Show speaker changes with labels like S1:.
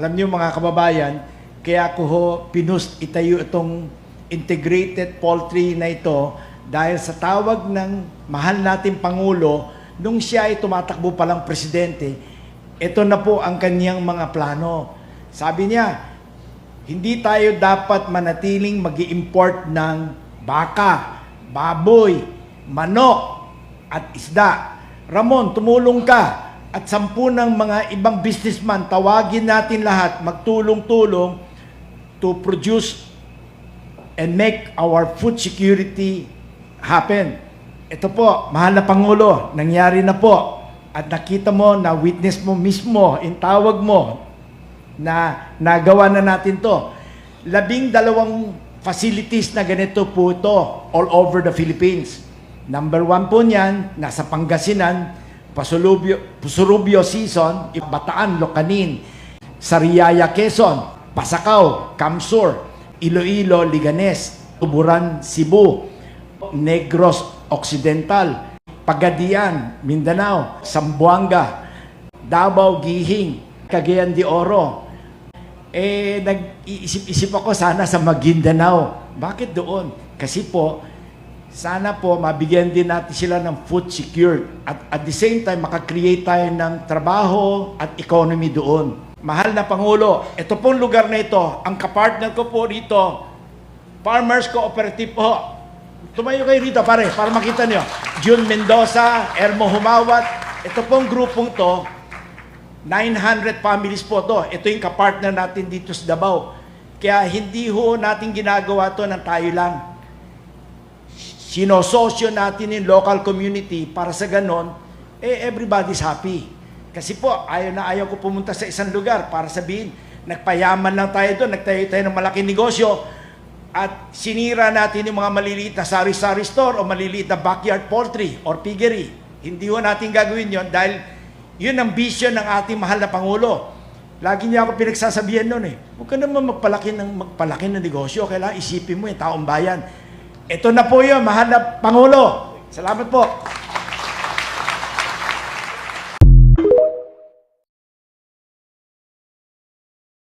S1: Alam niyo mga kababayan, kaya ko ho pinus itayo itong integrated poultry na ito dahil sa tawag ng mahal nating Pangulo nung siya ay tumatakbo palang presidente, ito na po ang kanyang mga plano. Sabi niya, hindi tayo dapat manatiling mag import ng baka, baboy, manok, at isda. Ramon, tumulong ka at sampu ng mga ibang businessman, tawagin natin lahat, magtulong-tulong to produce and make our food security happen. Ito po, mahal na Pangulo, nangyari na po. At nakita mo, na witness mo mismo, in tawag mo, na nagawa na natin to. Labing dalawang facilities na ganito po ito all over the Philippines. Number one po niyan, nasa Pangasinan, Pasulubyo, Pusurubyo Season, Bataan, Locanin, Sariaya, Quezon, Pasakaw, Kamsur, Iloilo, Liganes, Tuburan, Cebu, Negros Occidental, Pagadian, Mindanao, Zamboanga, Davao, Gihing, Cagayan de Oro. Eh, nag-iisip-isip ako sana sa Maguindanao. Bakit doon? Kasi po, sana po mabigyan din natin sila ng food secure at at the same time makakreate tayo ng trabaho at economy doon. Mahal na Pangulo, ito pong lugar na ito, ang kapartner ko po rito, Farmers Cooperative po. Tumayo kayo rito pare, para makita nyo. June Mendoza, Ermo Humawat, ito pong grupong to, 900 families po to. Ito yung kapartner natin dito sa Davao. Kaya hindi ho natin ginagawa to ng tayo lang sinososyo natin yung local community para sa ganon, eh everybody's happy. Kasi po, ayaw na ayaw ko pumunta sa isang lugar para sabihin, nagpayaman lang tayo doon, nagtayo tayo ng malaking negosyo, at sinira natin yung mga maliliit na sari-sari store o maliliit na backyard poultry or piggery. Hindi ho natin gagawin yon dahil yun ang vision ng ating mahal na Pangulo. Lagi niya ako pinagsasabihan noon eh, huwag ka naman magpalaki ng, magpalaki ng negosyo, kailangan isipin mo yung taong bayan. Ito na po yun, mahal na Pangulo. Salamat po.